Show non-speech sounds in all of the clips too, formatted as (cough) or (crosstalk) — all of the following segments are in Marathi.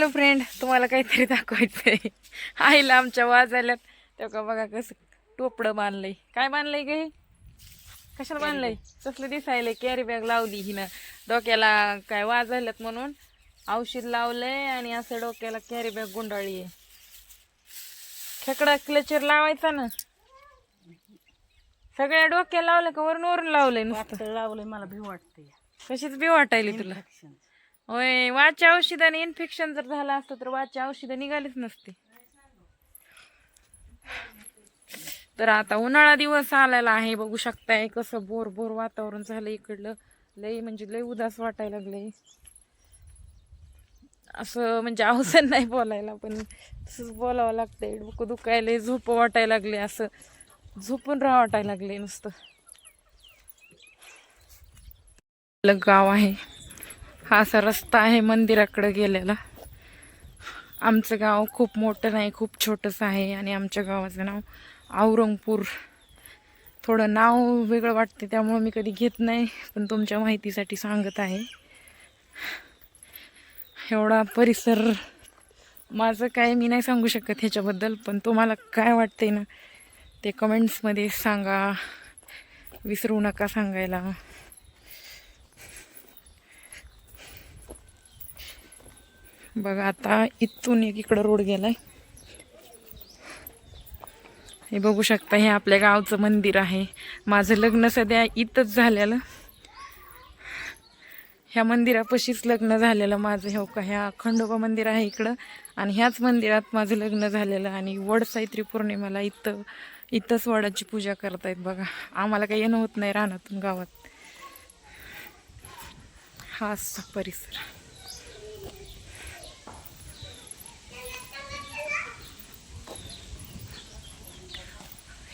हॅलो फ्रेंड तुम्हाला काहीतरी दाखवायचंय. आईला आमच्या वाजायला तेव्हा बघा कसं टोपडं बांधलंय काय बांधलंय गे? कशाला बांधलंय कसलं दिसायलंय? कॅरी बॅग लावली हिनं. डोक्याला काय वाजायलात म्हणून. औषध लावलंय आणि असं डोक्याला कॅरी बॅग गुंडाळली आहे. खेकडा क्लचर लावायचा ना. सगळ्या डोक्याला लावलं का वरून वरून लावलंय नुसतं? लावलंय मला भी वाटते. कशीच बी वाटायली तुला? होय वाच्या औषधाने इन्फेक्शन जर झालं असतं तर वाच्या औषधं निघालीच नसते. तर आता उन्हाळा दिवस आलेला आहे बघू शकताय कसं बोर बोर वातावरण झालं इकडलं. लय म्हणजे लय उदास वाटायला लागलंय. असं म्हणजे अवसर नाही बोलायला पण तसंच बोलावं लागतंय. डोकं दुखायला झोप वाटायला लागले असं. झोपून राहा वाटायला लागले नुसतं. गाव आहे. हा असा रस्ता आहे मंदिराकडे गेलेला. आमचं गाव खूप मोठं नाही खूप छोटंसं आहे आणि आमच्या गावाचं नाव औरंगपूर. थोडं नाव वेगळं वाटते त्यामुळं मी कधी घेत नाही पण तुमच्या माहितीसाठी सांगत आहे. एवढा परिसर माझं काय मी नाही सांगू शकत ह्याच्याबद्दल पण तुम्हाला काय वाटते ना ते कमेंट्समध्ये सांगा. विसरू नका सांगायला. बघा आता इथून एक इकडं रोड गेलाय. हे बघू शकता हे आपल्या गावचं मंदिर आहे. माझं लग्न सध्या इथंच झालेलं. ह्या मंदिरापाशीच लग्न झालेलं माझं. हो का ह्या खंडोबा मंदिर आहे इकडं. आणि ह्याच मंदिरात माझं लग्न झालेलं. आणि वड सावित्री पौर्णिमेला इथं इथंच वडाची पूजा करतायत बघा. आम्हाला काही येणं होत नाही रानातून गावात. हा असा परिसर.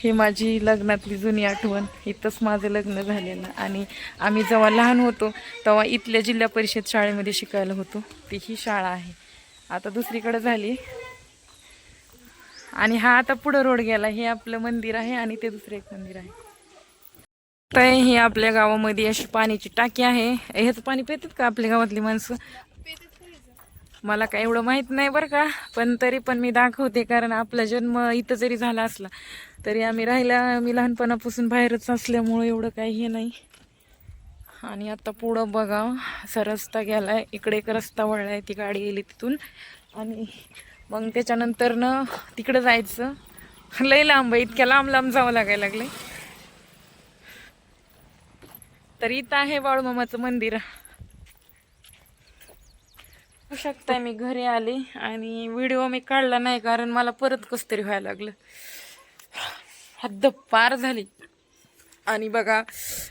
ही माझी लग्नातली जुनी आठवण. इथंच माझं लग्न झालेलं. आणि आम्ही जेव्हा लहान होतो तेव्हा इथल्या जिल्हा परिषद शाळेमध्ये शिकायला होतो. ती ही शाळा आहे. आता दुसरीकडे झाली. आणि हा आता पुढं रोड गेला. हे आपलं मंदिर आहे आणि ते दुसरं एक मंदिर आहे. तर ही आपल्या गावामध्ये अशी पाण्याची टाकी आहे. ह्याचं पाणी पितात का आपल्या गावातली माणसं? मला काय एवढं माहीत नाही बरं का. पण तरी पण मी दाखवते कारण आपला जन्म इथं जरी झाला असला तरी आम्ही राहिला मी लहानपणापासून बाहेरच असल्यामुळं एवढं काही हे नाही. आणि आता पुढं बघा असा रस्ता गेलाय. इकडे एक रस्ता वळलाय ती गाडी गेली तिथून. आणि मग त्याच्यानंतर न तिकडं जायचं. लय लांब आहे इतक्या लांब लांब जावं लागायला लागले तर इथं आहे बाळूमामाचं मंदिर. शकताय मी घरी आले आणि व्हिडिओ मी काढला नाही कारण मला परत कस तरी व्हायला लागलं. हद्द पार झाली. आणि बघा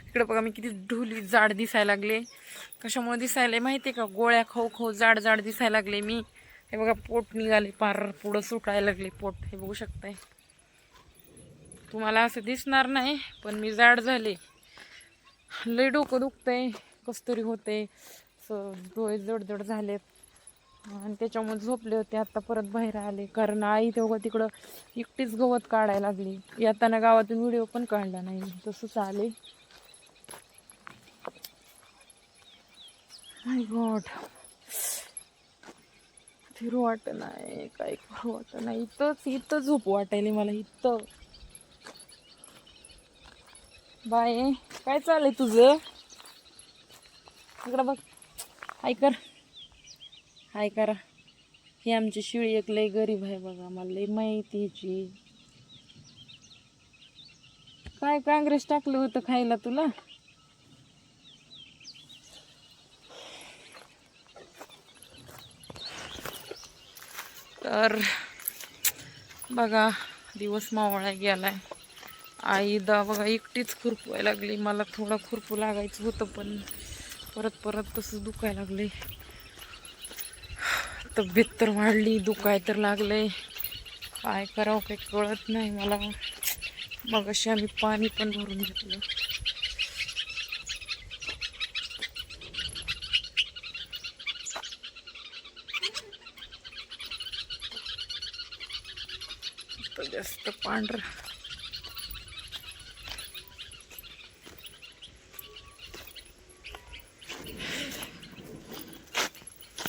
इकडे बघा मी किती ढोली जाड दिसायला लागले. कशामुळे दिसायला माहिती आहे का? गोळ्या खाऊ खाऊ जाड जाड दिसायला लागले मी. हे बघा पोट निघाले पार पुढं सुटायला लागले. पोट हे बघू शकताय. तुम्हाला असं दिसणार नाही पण मी जाड झाले. लय डोकं दुखतंय कसतरी होते. असं डोळे जडजड झालेत. आणि त्याच्यामुळे झोपले होते. आता परत बाहेर आले. कारण आई तेव्हा तिकडं एकटीच गवत काढायला लागली. येताना गावातून व्हिडिओ पण काढला नाही. तसंच आले. माय गॉड फिरू वाटत नाही. काय करू वाट नाही. इथंच इथं झोप वाटायली मला. इथं. बाय काय चाललंय तुझं? इकडं बघ. ऐकर कर. हाय करा. ही आमची शिळी एक लय गरीब आहे बघा मला लय माहितीची काय काँग्रेस टाकलं होतं खायला तुला? तर बघा दिवस मावळा गेलाय. आई दा बघा एकटीच खुरपवायला लागली. मला थोडं खुरपू लागायचं होतं पण परत परत तसंच दुखायला लागले तब्येत तर वाढली दुखाय तर लागले काय करावं काही कळत नाही मला. मग अशी आम्ही पाणी पण भरून घेतलं. तर जास्त पांढरा.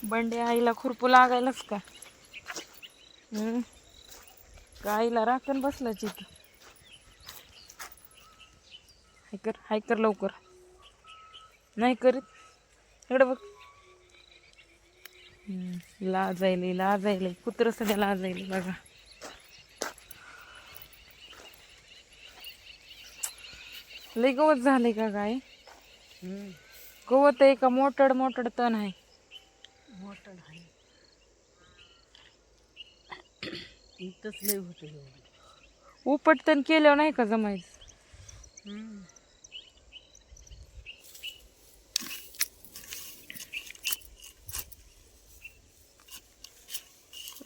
बंडे आईला खुरपू लागायलाच का? आईला राखण बसला चित हाय कर हाय कर लवकर. नाही करीत. इकडं बघ. लाजायले लाजायले. कुत्र सध्या लाजायले बघा. लय गवत झाले का काय गवत आहे का मोठड मोठड तण आहे? मोठं आहे. इथंच लय होतं उपटतन केल्यावर नाही का जमायचं?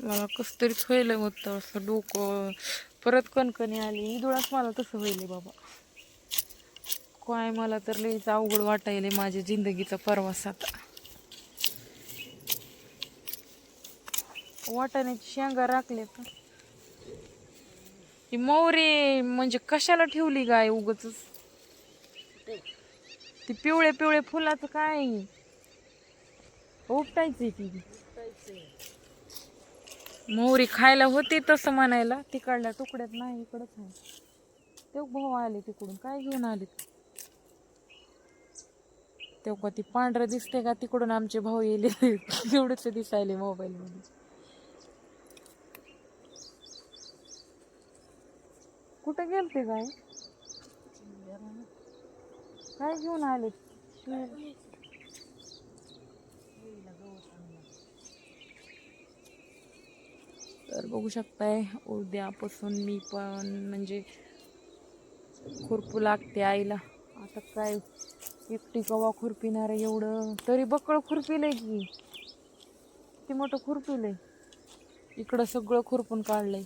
मला कस तरीच व्हायला होतं असं डोकं. परत कणकणी आली. इदुळाच मला तसं व्हायले बाबा. काय मला तर लईच अवघड वाटायले माझ्या जिंदगीचा प्रवास आता. वाटाण्याची शेंगा राखले तर. ही मोहरी म्हणजे कशाला ठेवली गाय उगच? ती पिवळे पिवळे फुलाचं काय उपटायची ती. मोहरी खायला होती तसं म्हणायला. तिकडल्या तुकड्यात नाही इकडच आहे. ते भाऊ आले तिकडून. काय घेऊन आले तेव्हा ती पांढरं दिसते का? तिकडून आमचे भाऊ येले. (laughs) एवढंच दिसायले मोबाईलमध्ये. कुठे गेलते काय काय घेऊन आले? तर बघू शकताय उद्यापासून मी पण म्हणजे खुरपू लागते आईला. आता काय एकटी कवा खुरपिणार आहे एवढं? तरी बकळ खुरपिलंय की. किती मोठं खुरपिलंय. इकडं सगळं खुरपून काढलंय.